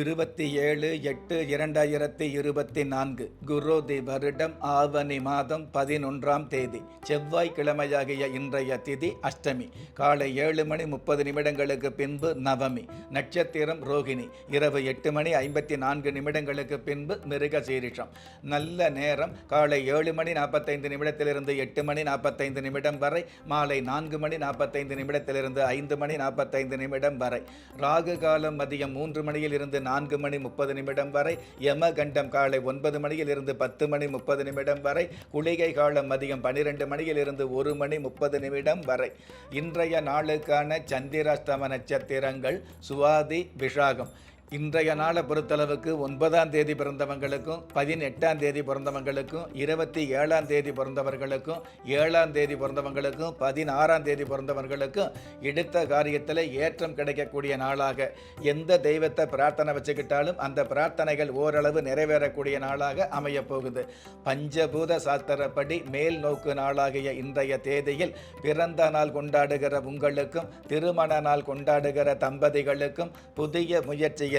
இருபத்தி ஏழு எட்டு இரண்டாயிரத்தி இருபத்தி நான்கு குரோதி வருடம் ஆவணி மாதம் பதினொன்றாம் தேதி செவ்வாய்க்கிழமையாகிய இன்றைய திதி அஷ்டமி. காலை ஏழு மணி முப்பது நிமிடங்களுக்கு பின்பு நவமி. நட்சத்திரம் ரோகிணி. இரவு எட்டு மணி ஐம்பத்தி நான்கு நிமிடங்களுக்கு பின்பு மிருக சீரிஷம் நல்ல நேரம். காலை ஏழு மணி நாற்பத்தைந்து நிமிடத்திலிருந்து எட்டு மணி நாற்பத்தைந்து நிமிடம் வரை மாலை நான்கு மணி நாற்பத்தைந்து நிமிடத்திலிருந்து ஐந்து மணி நாற்பத்தைந்து நிமிடம் வரை. ராகு காலம் மதியம் மூன்று மணியில் இருந்து நான்கு மணி முப்பது நிமிடம் வரை யமகண்டம் காலை ஒன்பது மணியில் இருந்து பத்து மணி முப்பது நிமிடம் வரை குளிகை காலம் மதியம் பனிரெண்டு மணியில் இருந்து ஒரு மணி முப்பது நிமிடம் வரை. இன்றைய நாளுக்கான சந்திராஷ்டம நட்சத்திரங்கள் சுவாதி விஷாகம். இன்றைய நாளை பொறுத்தளவுக்கு ஒன்பதாம் தேதி பிறந்தவங்களுக்கும் பதினெட்டாம் தேதி பிறந்தவங்களுக்கும் இருபத்தி ஏழாம் தேதி பிறந்தவர்களுக்கும் ஏழாம் தேதி பிறந்தவங்களுக்கும் பதினாறாம் தேதி பிறந்தவர்களுக்கும் எடுத்த காரியத்தில் ஏற்றம் கிடைக்கக்கூடிய நாளாக. எந்த தெய்வத்தை பிரார்த்தனை வச்சுக்கிட்டாலும் அந்த பிரார்த்தனைகள் ஓரளவு நிறைவேறக்கூடிய நாளாக அமையப்போகுது. பஞ்சபூத சாஸ்திரப்படி மேல் நோக்கு நாளாகிய இன்றைய தேதியில் பிறந்த நாள் கொண்டாடுகிற உங்களுக்கும் திருமண நாள் கொண்டாடுகிற தம்பதிகளுக்கும் புதிய முயற்சியில்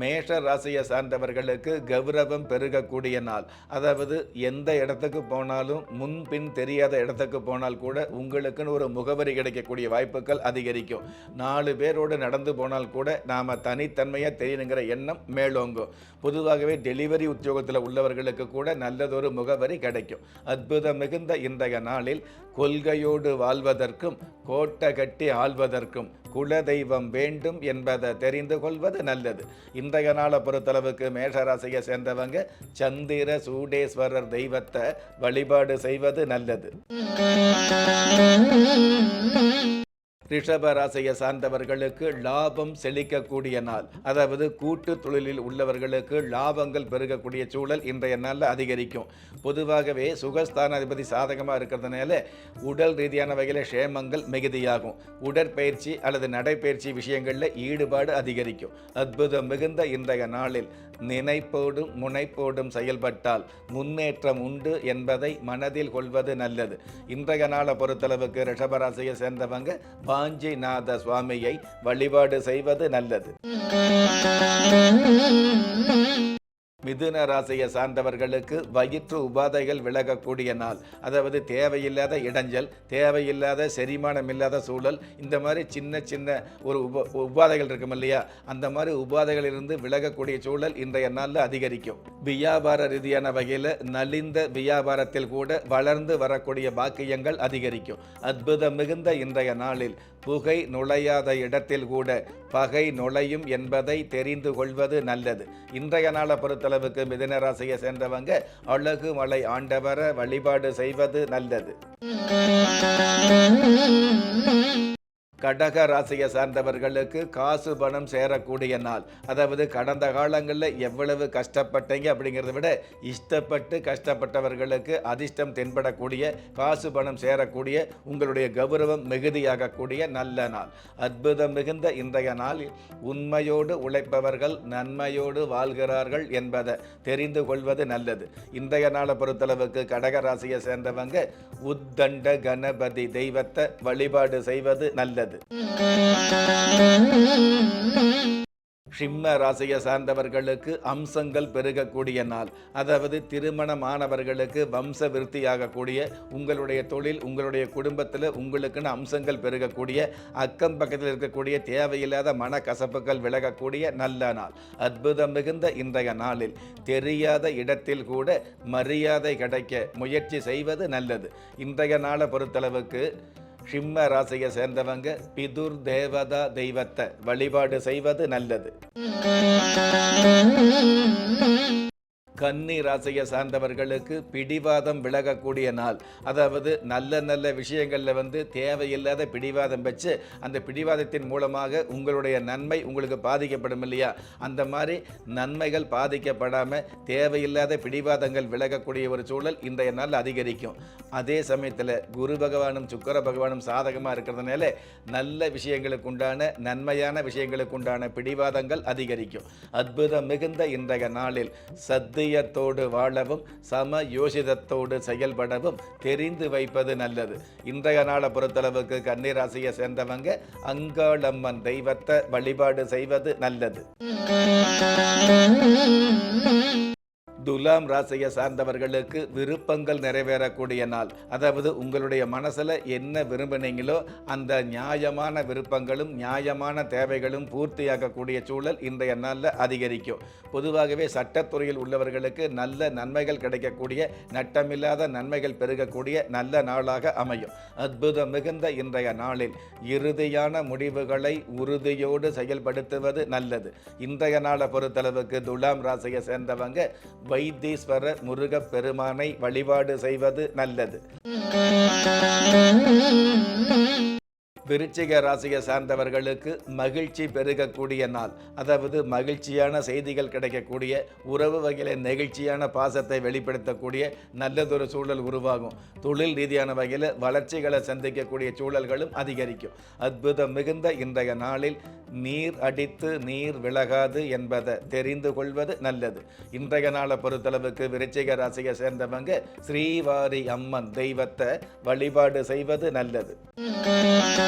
மேஷ ராசியை சார்ந்தவர்களுக்கு கௌரவம் பெருகக்கூடிய நாள். அதாவது எந்த இடத்துக்கு போனாலும் முன்பின் தெரியாத இடத்துக்கு போனால் கூட உங்களுக்குன்னு ஒரு முகவரி கிடைக்கக்கூடிய வாய்ப்புகள் அதிகரிக்கும். நாலு பேரோடு நடந்து போனால் கூட நாம் தனித்தன்மையாக தெரியணுங்கிற எண்ணம் மேலோங்கும். பொதுவாகவே டெலிவரி உத்தியோகத்தில் உள்ளவர்களுக்கு கூட நல்லதொரு முகவரி கிடைக்கும். அற்புதம் மிகுந்த இன்றைய நாளில் கொள்கையோடு வாழ்வதற்கும் கோட்டை கட்டி ஆள்வதற்கும் குலதெய்வம் வேண்டும் என்பதை தெரிந்து கொள்வது நல்லது. இன்றைய நாளை பொறுத்தளவுக்கு மேஷராசியை சேர்ந்தவங்க சந்திர சூடேஸ்வரர் தெய்வத்தை வழிபாடு செய்வது நல்லது. ரிஷப ராசியை சார்ந்தவர்களுக்கு லாபம் செழிக்கக்கூடிய நாள். அதாவது கூட்டு தொழிலில் உள்ளவர்களுக்கு லாபங்கள் பெருகக்கூடிய சூழல் இன்றைய நாளில் அதிகரிக்கும். பொதுவாகவே சுகஸ்தானாதிபதி சாதகமாக இருக்கிறதுனால உடல் ரீதியான வகையில் க்ஷேமங்கள் மிகுதியாகும். உடற்பயிற்சி அல்லது நடைப்பயிற்சி விஷயங்களில் ஈடுபாடு அதிகரிக்கும். அற்புதம் மிகுந்த இன்றைய நாளில் நினைப்போடும் முனைப்போடும் செயல்பட்டால் முன்னேற்றம் உண்டு என்பதை மனதில் கொள்வது நல்லது. இன்றைய நாளை பொறுத்தளவுக்கு ரிஷபராசியை சேர்ந்தவங்க வாஞ்சிநாத சுவாமியை வழிபாடு செய்வது நல்லது. மிதுன ராசியை சார்ந்தவர்களுக்கு வயிற்று உபாதைகள் விலகக்கூடிய நாள். அதாவது தேவையில்லாத இடைஞ்சல் தேவையில்லாத செரிமானம் இல்லாத சூழல் இந்த மாதிரி சின்ன சின்ன ஒரு உப உபாதைகள் இருக்கும் இல்லையா? அந்த மாதிரி உபாதைகளிலிருந்து விலகக்கூடிய சூழல் இன்றைய நாளில் அதிகரிக்கும். வியாபார ரீதியான வகையில் நலிந்த வியாபாரத்தில் கூட வளர்ந்து வரக்கூடிய பாக்கியங்கள் அதிகரிக்கும். அற்புதம் மிகுந்த இன்றைய நாளில் புகை நுழையாத இடத்தில் கூட பகை நுழையும் என்பதை தெரிந்து கொள்வது நல்லது. இன்றைய நாளை பொறுத்தளவுக்கு மிதனராசியை சேர்ந்தவங்க அழகு மலை ஆண்டவரை வழிபாடு செய்வது நல்லது. Mm-hmm. கடக ராசியை சார்ந்தவர்களுக்கு காசு பணம் சேரக்கூடிய நாள். அதாவது கடந்த காலங்களில் எவ்வளவு கஷ்டப்பட்டீங்க அப்படிங்கிறத விட இஷ்டப்பட்டு கஷ்டப்பட்டவர்களுக்கு அதிர்ஷ்டம் தென்படக்கூடிய காசு பணம் சேரக்கூடிய உங்களுடைய கௌரவம் மிகுதியாகக்கூடிய நல்ல நாள். அற்புதம் மிகுந்த இன்றைய நாளில் உண்மையோடு உழைப்பவர்கள் நன்மையோடு வாழ்கிறார்கள் என்பதை தெரிந்து கொள்வது நல்லது. இன்றைய நாளை பொறுத்தளவுக்கு கடக ராசியை சேர்ந்தவங்க உத்தண்ட கணபதி தெய்வத்தை வழிபாடு செய்வது நல்லது. சிம்ம ராசியை சார்ந்தவர்களுக்கு அம்சங்கள் பெருகக்கூடிய நாள். அதாவது திருமணமானவர்களுக்கு வம்ச விருத்தியாகக்கூடிய உங்களுடைய தொழில் உங்களுடைய குடும்பத்தில் உங்களுக்குன்னு அம்சங்கள் பெருகக்கூடிய அக்கம் பக்கத்தில் இருக்கக்கூடிய தேவையில்லாத மனக்கசப்புகள் விலகக்கூடிய நல்ல நாள். அற்புதம் மிகுந்த இன்றைய நாளில் தெரியாத இடத்தில் கூட மரியாதை கிடைக்க முயற்சி செய்வது நல்லது. இன்றைய நாளை பொறுத்தளவுக்கு சிம்ம ராசியை சேர்ந்தவங்க பிதுர் தேவதா தெய்வத்தை வழிபாடு செய்வது நல்லது. கன்னி ராசியை சார்ந்தவர்களுக்கு பிடிவாதம் விலகக்கூடிய நாள். அதாவது நல்ல நல்ல விஷயங்களில் வந்து தேவையில்லாத பிடிவாதம் வச்சு அந்த பிடிவாதத்தின் மூலமாக உங்களுடைய நன்மை உங்களுக்கு பாதிக்கப்படும் இல்லையா? அந்த மாதிரி நன்மைகள் பாதிக்கப்படாமல் தேவையில்லாத பிடிவாதங்கள் விலகக்கூடிய ஒரு சூழல் இன்றைய நாள் அதிகரிக்கும். அதே சமயத்தில் குரு பகவானும் சுக்கர பகவானும் சாதகமாக இருக்கிறதுனால நல்ல விஷயங்களுக்கு உண்டான நன்மையான விஷயங்களுக்கு உண்டான பிடிவாதங்கள் அதிகரிக்கும். அற்புதம் மிகுந்த இன்றைய நாளில் சத்து சமயத்தோடு வாழவும் சம யோசிதத்தோடு செயல்படவும் தெரிந்து வைப்பது நல்லது. இன்றைய நாளை பொறுத்தளவுக்கு கன்னிராசியை சேர்ந்தவங்க அங்காளம்மன் தெய்வத்தை வழிபாடு செய்வது நல்லது. துலாம் ராசியை சார்ந்தவர்களுக்கு விருப்பங்கள் நிறைவேறக்கூடிய நாள். அதாவது உங்களுடைய மனசில் என்ன விரும்பினீங்களோ அந்த நியாயமான விருப்பங்களும் நியாயமான தேவைகளும் பூர்த்தியாகக்கூடிய சூழல் இன்றைய நாளில் அதிகரிக்கும். பொதுவாகவே சட்டத்துறையில் உள்ளவர்களுக்கு நல்ல நன்மைகள் கிடைக்கக்கூடிய நட்டமில்லாத நன்மைகள் பெருகக்கூடிய நல்ல நாளாக அமையும். அற்புதம் மிகுந்த இன்றைய நாளில் இறுதியான முடிவுகளை உறுதியோடு செயல்படுத்துவது நல்லது. இன்றைய நாளை பொறுத்தளவுக்கு துலாம் ராசியை சேர்ந்தவங்க வைத்தீஸ்வரர் முருகப் பெருமானை வழிபாடு செய்வது நல்லது. விருச்சிக ராசியை சார்ந்தவர்களுக்கு மகிழ்ச்சி பெருகக்கூடிய நாள். அதாவது மகிழ்ச்சியான செய்திகள் கிடைக்கக்கூடிய உறவு வகையில் நெகிழ்ச்சியான பாசத்தை வெளிப்படுத்தக்கூடிய நல்லதொரு சூழல் உருவாகும். தொழில் ரீதியான வகையில் வளர்ச்சிகளை சந்திக்கக்கூடிய சூழல்களும் அதிகரிக்கும். அற்புதம் மிகுந்த இன்றைய நாளில் நீர் அடித்து நீர் விலகாது என்பதை தெரிந்து கொள்வது நல்லது. இன்றைய நாளை பொறுத்தளவுக்கு விருச்சிக ராசியை சேர்ந்தவங்க ஸ்ரீவாரி அம்மன் தெய்வத்தை வழிபாடு செய்வது நல்லது.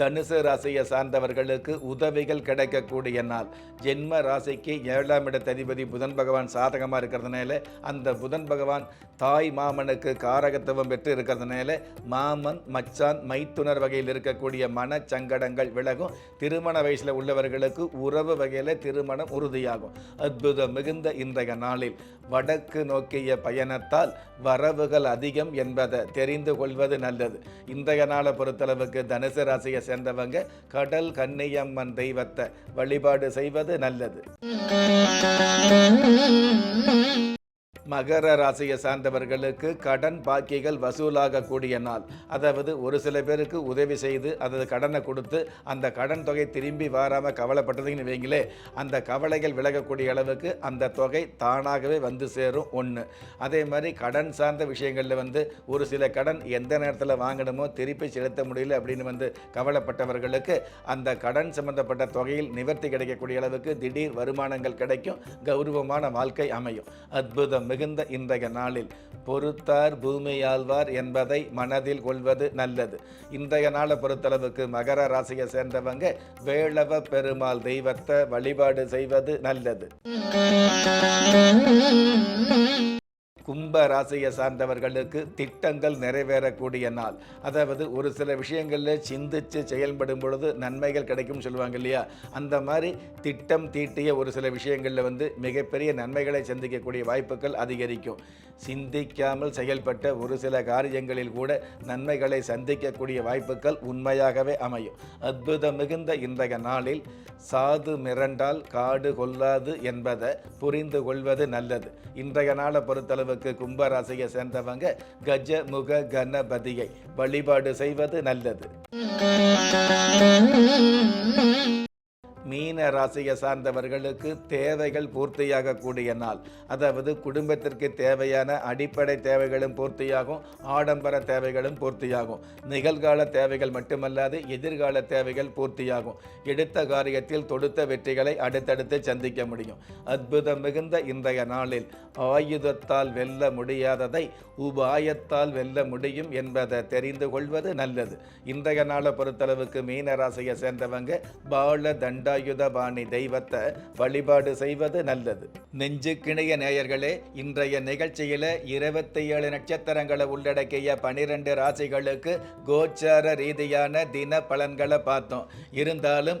தனுசு ராசியை சார்ந்தவர்களுக்கு உதவிகள் கிடைக்கக்கூடிய நாள். ஜென்ம ராசிக்கு ஏழாம் இடத்ததிபதி புதன் பகவான் சாதகமாக இருக்கிறதுனால அந்த புதன் பகவான் தாய் மாமனுக்கு காரகத்துவம் பெற்று இருக்கிறதுனால மாமன் மச்சான் மைத்துனர் வகையில் இருக்கக்கூடிய மனச்சங்கடங்கள் விலகும். திருமண வயசில் உள்ளவர்களுக்கு உறவு வகையில் திருமணம் உறுதியாகும். அற்புதம் மிகுந்த இன்றைய நாளில். வடக்கு நோக்கிய பயணத்தால் வரவுகள் அதிகம் என்பதை தெரிந்து கொள்வது நல்லது. இன்றைய நாளை பொறுத்தளவுக்கு தனுசு ராசியை சேர்ந்தவங்க கடல் கன்னியம்மன் தெய்வத்தை வழிபாடு செய்வது நல்லது. மகர ராசியை சார்ந்தவர்களுக்கு கடன் பாக்கிகள் வசூலாகக்கூடிய நாள். அதாவது ஒரு சில பேருக்கு உதவி செய்து அதாவது கடனை கொடுத்து அந்த கடன் தொகை திரும்பி வராமல் கவலைப்பட்டதுன்னு வைங்களே அந்த கவலைகள் விலகக்கூடிய அளவுக்கு அந்த தொகை தானாகவே வந்து சேரும் ஒன்று அதே மாதிரி கடன் சார்ந்த விஷயங்களில் வந்து ஒரு சில கடன் எந்த நேரத்தில் வாங்கணுமோ திருப்பி செலுத்த முடியல அப்படின்னு வந்து கவலைப்பட்டவர்களுக்கு அந்த கடன் சம்பந்தப்பட்ட தொகையில் நிவர்த்தி கிடைக்கக்கூடிய அளவுக்கு திடீர் வருமானங்கள் கிடைக்கும் கௌரவமான வாழ்க்கை அமையும். அற்புதம். மிகுந்த இன்றைய நாளில் பொறுத்தார் பூமியாழ்வார் என்பதை மனதில் கொள்வது நல்லது. இன்றைய நாளை பொறுத்தளவுக்கு மகர ராசியை சேர்ந்தவங்க வேளவ பெருமாள் தெய்வத்தை வழிபாடு செய்வது நல்லது. கும்ப ராசியை சார்ந்தவர்களுக்கு திட்டங்கள் நிறைவேறக்கூடிய நாள். அதாவது ஒரு சில விஷயங்களில் சிந்திச்சு செயல்படும் பொழுது நன்மைகள் கிடைக்கும்னு சொல்லுவாங்க இல்லையா? அந்த மாதிரி திட்டம் தீட்டிய ஒரு சில விஷயங்களில் வந்து மிகப்பெரிய நன்மைகளை சந்திக்கக்கூடிய வாய்ப்புகள் அதிகரிக்கும். சிந்திக்காமல் செயல்பட்ட ஒரு சில காரியங்களில் கூட நன்மைகளை சந்திக்கக்கூடிய வாய்ப்புகள் உண்மையாகவே அமையும். அற்புதம் மிகுந்த இன்றைய நாளில் சாது மிரண்டால் காடு கொள்ளாது என்பதை புரிந்து கொள்வது நல்லது. இன்றைய நாளை பொறுத்தளவுக்கு கும்பராசியை சேர்ந்தவங்க கஜ முக கணபதியை வழிபாடு செய்வது நல்லது. மீன ராசியை சார்ந்தவர்களுக்கு தேவைகள் பூர்த்தியாகக்கூடிய நாள். அதாவது குடும்பத்திற்கு தேவையான அடிப்படை தேவைகளும் பூர்த்தியாகும் ஆடம்பர தேவைகளும் பூர்த்தியாகும். நிகழ்கால தேவைகள் மட்டுமல்லாது எதிர்கால தேவைகள் பூர்த்தியாகும். எடுத்த காரியத்தில் தொடுத்த வெற்றிகளை அடுத்தடுத்து சந்திக்க முடியும். அற்புதம் மிகுந்த இன்றைய நாளில் ஆயுதத்தால் வெல்ல முடியாததை உபாயத்தால் வெல்ல முடியும் என்பதை தெரிந்து கொள்வது நல்லது. இன்றைய நாளை பொறுத்தளவுக்கு மீன ராசியை சேர்ந்தவங்க பால தண்டா ஆயுதபாணி தெய்வத்தை வழிபாடு செய்வது நல்லது. நெஞ்சுக்கிணைய நேயர்களே இன்றைய நிகழ்ச்சியில இருபத்தி ஏழு நட்சத்திரங்களை உள்ளடக்கிய பனிரெண்டு ராசிகளுக்கு கோச்சார ரீதியான தின பலன்களை பார்த்தோம். இருந்தாலும்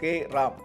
கே ராம்